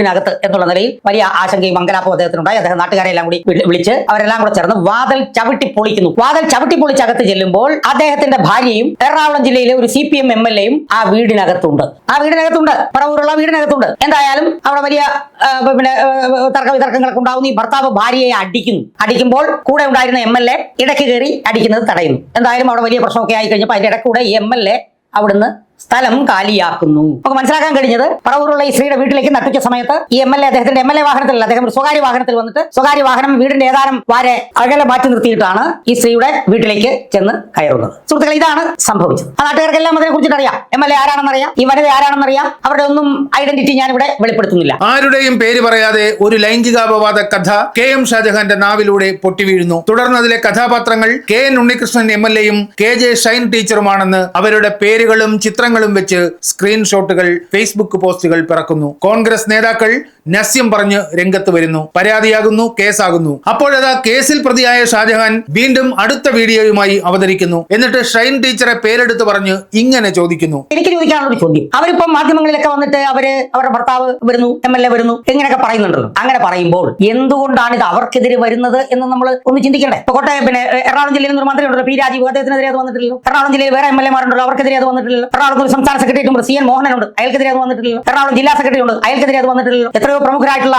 വീടിനകത്ത് എന്നുള്ള നിലയിൽ വലിയ ആശങ്കയും മംഗലാപ്പം അദ്ദേഹത്തിനുണ്ടായി. അദ്ദേഹം നാട്ടുകാരെല്ലാം കൂടി വിളിച്ച് അവരെല്ലാം കൂടെ ചേർന്ന് വാതിൽ ചവിട്ടി പൊളിക്കുന്നു. വാതിൽ ചവിട്ടി പൊളിച്ച് അകത്ത് ചെല്ലുമ്പോൾ അദ്ദേഹത്തിന്റെ ഭാര്യയും എറണാകുളം ജില്ലയിലെ ഒരു C P M M L എയും ആ വീടിനകത്തുണ്ട്. ആ വീടിനകത്തുണ്ട്. പറവൂരുള്ള വീടിനകത്തുണ്ട്. എന്തായാലും അവിടെ വലിയ പിന്നെ തർക്ക വിതർക്കങ്ങളൊക്കെ ഉണ്ടാവുന്നു. ഈ ഭർത്താവ് ഭാര്യയെ അടിക്കുന്നു. അടിക്കുമ്പോൾ കൂടെ ഉണ്ടായിരുന്ന എം എൽ എ ഇടയ്ക്ക് കയറി അടിക്കുന്നത് തടയുന്നു. എന്തായാലും അവിടെ വലിയ പ്രശ്നമൊക്കെ ആയി കഴിഞ്ഞപ്പോൾ അതിന്റെ ഇടയ്ക്കൂടെ ഈ എം എൽ എ അവിടുന്ന് സ്ഥലം കാലിയാക്കുന്നു. നമുക്ക് മനസ്സിലാക്കാൻ കഴിഞ്ഞത് പറവൂരുള്ള ഈ സ്ത്രീയുടെ വീട്ടിലേക്ക് നട്ടിച്ച സമയത്ത് ഈ എം എൽ എ അദ്ദേഹത്തിന്റെ എം എൽ എ വാഹനത്തിലല്ല അദ്ദേഹം ഒരു സ്വകാര്യ വാഹനത്തിൽ വന്നിട്ട് സ്വകാര്യ വാഹനം വീടിന്റെ ഏതാനും വാരെ അകലെ മാറ്റി നിർത്തിയിട്ടാണ് ഈ സ്ത്രീയുടെ വീട്ടിലേക്ക് ചെന്ന് കയറുന്നത്. സുഹൃത്തുക്കളെ ഇതാണ് സംഭവിച്ചത്. ആ നാട്ടുകാർക്കെല്ലാം അതിനെ കുറിച്ചിട്ട് അറിയാം. എം എൽ എ ആരാണെന്നറിയാം? ഈ വനിത ആരാണെന്നറിയാം? അവരുടെ ഒന്നും ഐഡന്റിറ്റി ഞാൻ ഇവിടെ വെളിപ്പെടുത്തുന്നില്ല. ആരുടെയും പേര് പറയാതെ ഒരു ലൈംഗികാപവാദ കഥ കെ എം ഷാജഹാന്റെ നാവിലൂടെ പൊട്ടിവീഴുന്നു. തുടർന്ന് അതിലെ കഥാപാത്രങ്ങൾ K N Unnikrishnan M L എയും കെ ജെ ഷൈൻ ടീച്ചറുമാണെന്ന് അവരുടെ പേരുകളും ചിത്രങ്ങളും വെച്ച് സ്ക്രീൻഷോട്ടുകൾ ഫേസ്ബുക്ക് പോസ്റ്റുകൾ പിറക്കുന്നു. കോൺഗ്രസ് നേതാക്കൾ നസ്യം പറഞ്ഞ് രംഗത്ത് വരുന്നു. പരാതിയാകുന്നു കേസാകുന്നു. അപ്പോഴതാ കേസിൽ പ്രതിയായ ഷാജഹാൻ വീണ്ടും അടുത്ത വീഡിയോയുമായി അവതരിക്കുന്നു. എന്നിട്ട് ഷൈൻ ടീച്ചറെ പേരെടുത്ത് പറഞ്ഞ് ഇങ്ങനെ ചോദിക്കുന്നു. എനിക്ക് ചോദിക്കാനുള്ള ചോദ്യം. അവരിപ്പം മാധ്യമങ്ങളിലൊക്കെ വന്നിട്ട് അവർ അവരുടെ ഭർത്താവ് വരുന്നു എം എൽ എ വരുന്നു ഇങ്ങനെയൊക്കെ പറയുന്നുണ്ടല്ലോ. അങ്ങനെ പറയുമ്പോൾ എന്തുകൊണ്ടാണ് ഇത് അവർക്കെതിരെ വരുന്നത് എന്ന് നമ്മൾ ഒന്ന് ചിന്തിക്കണ്ടേ? ഇപ്പൊ കോട്ടയം പിന്നെ എറണാകുളം ജില്ലയിൽ നിന്ന് മന്ത്രി ഉണ്ടല്ലോ പി രാജീവ് അദ്ദേഹത്തിനെതിരെ അത് വന്നിട്ടില്ലല്ലോ. എറണാകുളം ജില്ലയിൽ വേറെ എം എൽ എമാരുണ്ടല്ലോ അവർക്കെതിരെ അത് വന്നിട്ടില്ലല്ലോ. എറണാകുളത്ത് ഒരു സംസ്ഥാന സെക്രട്ടറി ഉണ്ട് സി എൻ മോഹനനുണ്ട്. അയാൾക്കെതിരെ അത് വന്നിട്ടില്ലല്ലോ. എറണാകുളം ജില്ലാ സെക്രട്ടറി ഉണ്ട്. അയാൾക്കെതിരെ അത് വന്നിട്ടില്ലല്ലോ. എത്രയോ പ്രമുഖരായിട്ടുള്ള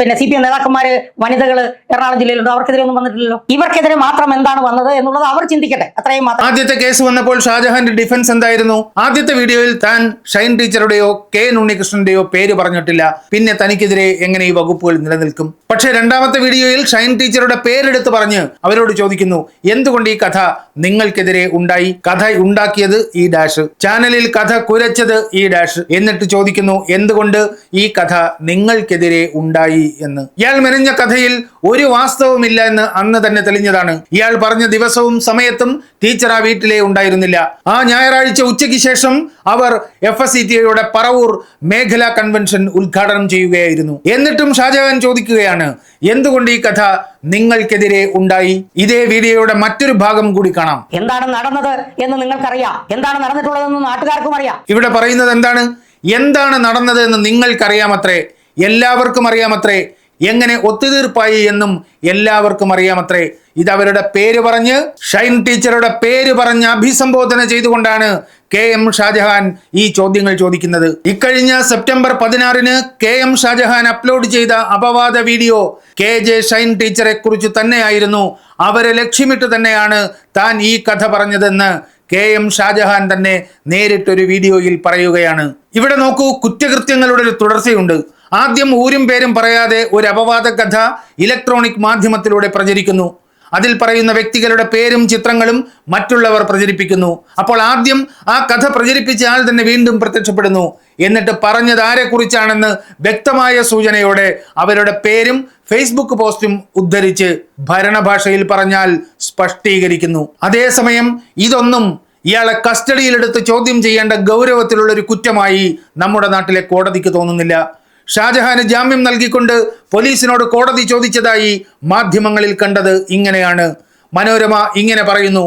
പിന്നെ സി പി എം നേതാക്കന്മാര് വനിതകൾ എറണാകുളം ജില്ലയിലുണ്ട്. അവർക്കെതിരെ ഒന്നും വന്നിട്ടില്ലല്ലോ. ഇവർക്കെതിരെ മാത്രം എന്താണ് വന്നത് എന്നുള്ളത് അവർ ചിന്തിക്കട്ടെ. അത്രയും മാത്രം. ആദ്യത്തെ കേസ് വന്നപ്പോൾ ഷാജഹാന്റെ ഡിഫൻസ് എന്തായിരുന്നു? ആദ്യത്തെ വീഡിയോയിൽ താൻ ഷൈൻ ടീച്ചറുടെയോ കെ എൻ ഉണ്ണികൃഷ്ണന്റെയോ പേര് പറഞ്ഞിട്ടില്ല. പിന്നെ തനിക്കെതിരെ എങ്ങനെ ഈ വകുപ്പുകൾ നിലനിൽക്കും? പക്ഷേ രണ്ടാമത്തെ വീഡിയോയിൽ ഷൈൻ ടീച്ചറുടെ പേരെടുത്ത് പറഞ്ഞ് അവരോട് ചോദിക്കുന്നു എന്തുകൊണ്ട് ഈ കഥ നിങ്ങൾക്കെതിരെ ഉണ്ടായി? കഥ ഉണ്ടാക്കിയത് ഈ ഡാഷ്. ചാനലിൽ കഥ കുരച്ചത് ഈ ഡാഷ് എന്നിട്ട് ചോദിക്കുന്നു എന്തുകൊണ്ട് ഈ കഥ നിങ്ങൾക്കെതിരെ ഉണ്ടായി? എന്ന്. ഇയാൾ മെനഞ്ഞ കഥയിൽ ഒരു വാസ്തവമില്ല എന്ന് അന്ന് തന്നെ തെളിഞ്ഞതാണ്. ഇയാൾ പറഞ്ഞ ദിവസവും സമയത്തും ടീച്ചർ ആ വീട്ടിലെ ഉണ്ടായിരുന്നില്ല. ആ ഞായറാഴ്ച ഉച്ചയ്ക്ക് ശേഷം അവർ എഫ് എസ് സി പറവൂർ മേഖലാ കൺവെൻഷൻ ഉദ്ഘാടനം ചെയ്യുകയായിരുന്നു. എന്നിട്ടും ഷാജഹാൻ ചോദിക്കുകയാണ് എന്തുകൊണ്ട് ഈ കഥ നിങ്ങൾക്കെതിരെ ഉണ്ടായി? ഇതേ വീഡിയോയുടെ മറ്റൊരു ഭാഗം കൂടി കാണാം. എന്താണ് നടന്നത് എന്ന് നിങ്ങൾക്കറിയാം. എന്താണ് നടന്നിട്ടുള്ളതെന്ന് നാട്ടുകാർക്കും അറിയാം. ഇവിടെ പറയുന്നത് എന്താണ്? എന്താണ് നടന്നത് എന്ന് നിങ്ങൾക്കറിയാമത്രേ? എല്ലാവർക്കും അറിയാമത്രേ? എങ്ങനെ ഒത്തുതീർപ്പായി എന്നും എല്ലാവർക്കും അറിയാമത്രേ. ഇത് അവരുടെ പേര് പറഞ്ഞ് ഷൈൻ ടീച്ചറുടെ പേര് പറഞ്ഞ് അഭിസംബോധന ചെയ്തുകൊണ്ടാണ് കെ എം ഷാജഹാൻ ഈ ചോദ്യങ്ങൾ ചോദിക്കുന്നത്. ഇക്കഴിഞ്ഞ സെപ്റ്റംബർ പതിനാറിന് കെ എം ഷാജഹാൻ അപ്ലോഡ് ചെയ്ത അപവാദ വീഡിയോ കെ ജെ ഷൈൻ ടീച്ചറെ കുറിച്ച് തന്നെയായിരുന്നു. അവരെ ലക്ഷ്യമിട്ട് തന്നെയാണ് താൻ ഈ കഥ പറഞ്ഞതെന്ന് കെ എം ഷാജഹാൻ തന്നെ നേരിട്ടൊരു വീഡിയോയിൽ പറയുകയാണ്. ഇവിടെ നോക്കൂ കുറ്റകൃത്യങ്ങളുടെ ഒരു തുടർച്ചയുണ്ട്. ആദ്യം ഊരും പേരും പറയാതെ ഒരു അപവാദ കഥ ഇലക്ട്രോണിക് മാധ്യമത്തിലൂടെ പ്രചരിക്കുന്നു. അതിൽ പറയുന്ന വ്യക്തികളുടെ പേരും ചിത്രങ്ങളും മറ്റുള്ളവർ പ്രചരിപ്പിക്കുന്നു. അപ്പോൾ ആദ്യം ആ കഥ പ്രചരിപ്പിച്ച ആൾ തന്നെ വീണ്ടും പ്രത്യക്ഷപ്പെടുന്നു. എന്നിട്ട് പറഞ്ഞത് ആരെക്കുറിച്ചാണെന്ന് വ്യക്തമായ സൂചനയോടെ അവരുടെ പേരും ഫേസ്ബുക്ക് പോസ്റ്റും ഉദ്ധരിച്ച് ഭരണഭാഷയിൽ പറഞ്ഞാൽ സ്പഷ്ടീകരിക്കുന്നു. അതേസമയം ഇതൊന്നും ഇയാളെ കസ്റ്റഡിയിലെടുത്ത് ചോദ്യം ചെയ്യേണ്ട ഗൗരവത്തിലുള്ള ഒരു കുറ്റമായി നമ്മുടെ നാട്ടിലെ കോടതിക്ക് തോന്നുന്നില്ല. ഷാജഹാന് ജാമ്യം നൽകിക്കൊണ്ട് പോലീസിനോട് കോടതി ചോദിച്ചതായി മാധ്യമങ്ങളിൽ കണ്ടത് ഇങ്ങനെയാണ്. മനോരമ ഇങ്ങനെ പറയുന്നു.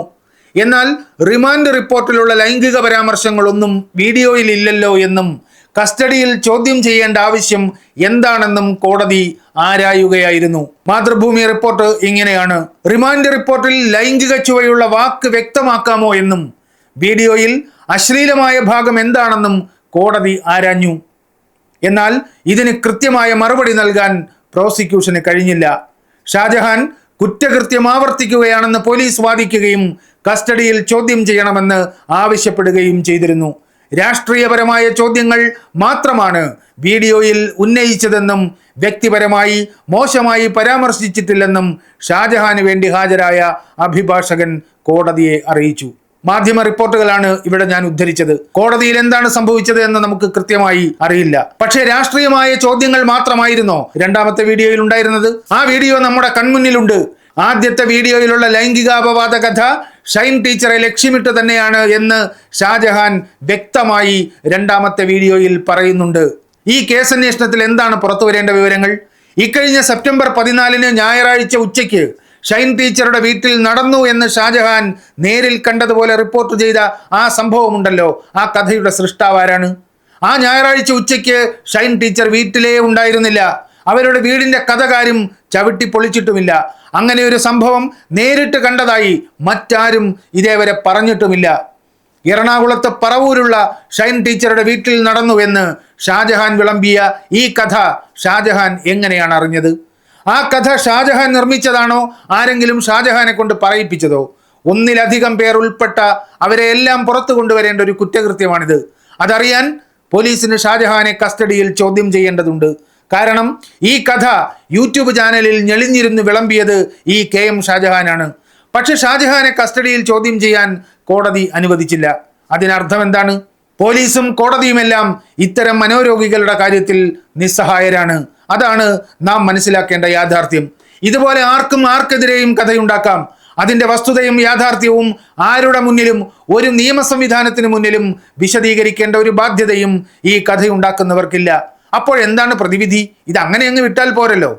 എന്നാൽ റിമാൻഡ് റിപ്പോർട്ടിലുള്ള ലൈംഗിക പരാമർശങ്ങളൊന്നും വീഡിയോയിൽ ഇല്ലല്ലോ എന്നും കസ്റ്റഡിയിൽ ചോദ്യം ചെയ്യേണ്ട ആവശ്യം എന്താണെന്നും കോടതി ആരായുകയായിരുന്നു. മാതൃഭൂമി റിപ്പോർട്ട് ഇങ്ങനെയാണ്. റിമാൻഡ് റിപ്പോർട്ടിൽ ലൈംഗിക ചുവയുള്ള വാക്ക് വ്യക്തമാക്കാമോ എന്നും വീഡിയോയിൽ അശ്ലീലമായ ഭാഗം എന്താണെന്നും കോടതി ആരാഞ്ഞു. എന്നാൽ ഇതിന് കൃത്യമായ മറുപടി നൽകാൻ പ്രോസിക്യൂഷന് കഴിഞ്ഞില്ല. ഷാജഹാൻ കുറ്റകൃത്യം ആവർത്തിക്കുകയാണെന്ന് പോലീസ് വാദിക്കുകയും കസ്റ്റഡിയിൽ ചോദ്യം ചെയ്യണമെന്ന് ആവശ്യപ്പെടുകയും ചെയ്തിരുന്നു. രാഷ്ട്രീയപരമായ ചോദ്യങ്ങൾ മാത്രമാണ് വീഡിയോയിൽ ഉന്നയിച്ചതെന്നും വ്യക്തിപരമായി മോശമായി പരാമർശിച്ചിട്ടില്ലെന്നും ഷാജഹാന് വേണ്ടി ഹാജരായ അഭിഭാഷകൻ കോടതിയെ അറിയിച്ചു. മാധ്യമ റിപ്പോർട്ടുകളാണ് ഇവിടെ ഞാൻ ഉദ്ധരിച്ചത്. കോടതിയിൽ എന്താണ് സംഭവിച്ചത് എന്ന് നമുക്ക് കൃത്യമായി അറിയില്ല. പക്ഷേ രാഷ്ട്രീയമായ ചോദ്യങ്ങൾ മാത്രമായിരുന്നോ രണ്ടാമത്തെ വീഡിയോയിൽ ഉണ്ടായിരുന്നത്? ആ വീഡിയോ നമ്മുടെ കൺമുന്നിലുണ്ട്. ആദ്യത്തെ വീഡിയോയിലുള്ള ലൈംഗികാപവാദ കഥ ഷൈൻ ടീച്ചറെ ലക്ഷ്യമിട്ട് തന്നെയാണ് എന്ന് ഷാജഹാൻ വ്യക്തമായി രണ്ടാമത്തെ വീഡിയോയിൽ പറയുന്നുണ്ട്. ഈ കേസന്വേഷണത്തിൽ എന്താണ് പുറത്തു വരേണ്ട വിവരങ്ങൾ? ഇക്കഴിഞ്ഞ സെപ്റ്റംബർ പതിനാലിന് ഞായറാഴ്ച ഉച്ചയ്ക്ക് ഷൈൻ ടീച്ചറുടെ വീട്ടിൽ നടന്നു എന്ന് ഷാജഹാൻ നേരിൽ കണ്ടതുപോലെ റിപ്പോർട്ട് ചെയ്ത ആ സംഭവമുണ്ടല്ലോ. ആ കഥയുടെ സൃഷ്ടാവ് ആരാണ്? ആ ഞായറാഴ്ച ഉച്ചയ്ക്ക് ഷൈൻ ടീച്ചർ വീട്ടിലേ ഉണ്ടായിരുന്നില്ല. അവരുടെ വീടിന്റെ കഥകാരും ചവിട്ടി പൊളിച്ചിട്ടുമില്ല. അങ്ങനെ ഒരു സംഭവം നേരിട്ട് കണ്ടതായി മറ്റാരും ഇതേവരെ പറഞ്ഞിട്ടുമില്ല. എറണാകുളത്ത് പറവൂരുള്ള ഷൈൻ ടീച്ചറുടെ വീട്ടിൽ നടന്നുവെന്ന് ഷാജഹാൻ വിളമ്പിയ ഈ കഥ ഷാജഹാൻ എങ്ങനെയാണ് അറിഞ്ഞത്? ആ കഥ ഷാജഹാൻ നിർമ്മിച്ചതാണോ? ആരെങ്കിലും ഷാജഹാനെ കൊണ്ട് പറയിപ്പിച്ചതോ? ഒന്നിലധികം പേർ ഉൾപ്പെട്ട അവരെ എല്ലാം പുറത്തു കൊണ്ടുവരേണ്ട ഒരു കുറ്റകൃത്യമാണിത്. അതറിയാൻ പോലീസിന് ഷാജഹാനെ കസ്റ്റഡിയിൽ ചോദ്യം ചെയ്യേണ്ടതുണ്ട്. കാരണം ഈ കഥ യൂട്യൂബ് ചാനലിൽ ഞെളിഞ്ഞിരുന്ന് വിളമ്പിയത് ഈ കെ എം ഷാജഹാനാണ്. പക്ഷെ ഷാജഹാനെ കസ്റ്റഡിയിൽ ചോദ്യം ചെയ്യാൻ കോടതി അനുവദിച്ചില്ല. അതിനർത്ഥം എന്താണ്? പോലീസും കോടതിയുമെല്ലാം ഇത്തരം മനോരോഗികളുടെ കാര്യത്തിൽ നിസ്സഹായരാണ്. അതാണ് നാം മനസ്സിലാക്കേണ്ട യാഥാർത്ഥ്യം. ഇതുപോലെ ആർക്കും ആർക്കെതിരെയും കഥയുണ്ടാക്കാം. അതിന്റെ വസ്തുതയും യാഥാർത്ഥ്യവും ആരുടെ മുന്നിലും ഒരു നിയമ സംവിധാനത്തിന് മുന്നിലും വിശദീകരിക്കേണ്ട ഒരു ബാധ്യതയും ഈ കഥയുണ്ടാക്കുന്നവർക്കില്ല. അപ്പോഴെന്താണ് പ്രതിവിധി? ഇത് അങ്ങനെ അങ്ങ് വിട്ടാൽ പോരല്ലോ.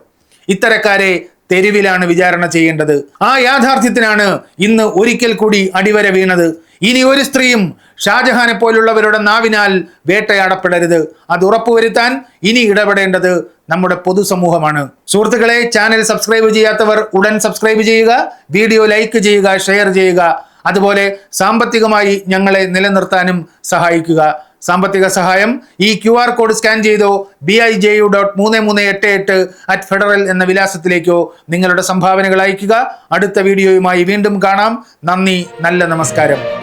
ഇത്തരക്കാരെ തെരുവിലാണ് വിചാരണ ചെയ്യേണ്ടത്. ആ യാഥാർത്ഥ്യത്തിനാണ് ഇന്ന് ഒരിക്കൽ കൂടി അടിവര വീണത്. ഇനി ഒരു സ്ത്രീയും ഷാജഹാനെ പോലുള്ളവരുടെ നാവിനാൽ വേട്ടയാടപ്പെടരുത്. അത് ഉറപ്പുവരുത്താൻ ഇനി ഇടപെടേണ്ടത് നമ്മുടെ പൊതുസമൂഹമാണ്. സുഹൃത്തുക്കളെ ചാനൽ സബ്സ്ക്രൈബ് ചെയ്യാത്തവർ ഉടൻ സബ്സ്ക്രൈബ് ചെയ്യുക വീഡിയോ ലൈക്ക് ചെയ്യുക ഷെയർ ചെയ്യുക. അതുപോലെ സാമ്പത്തികമായി ഞങ്ങളെ നിലനിർത്താനും സഹായിക്കുക. സാമ്പത്തിക സഹായം ഈ ക്യു ആർ കോഡ് സ്കാൻ ചെയ്തോ B I J U dot മൂന്ന് മൂന്ന് എട്ട് എട്ട് അറ്റ് ഫെഡറൽ എന്ന വിലാസത്തിലേക്കോ നിങ്ങളുടെ സംഭാവനകൾ അയയ്ക്കുക. അടുത്ത വീഡിയോയുമായി വീണ്ടും കാണാം. നന്ദി നല്ല നമസ്കാരം.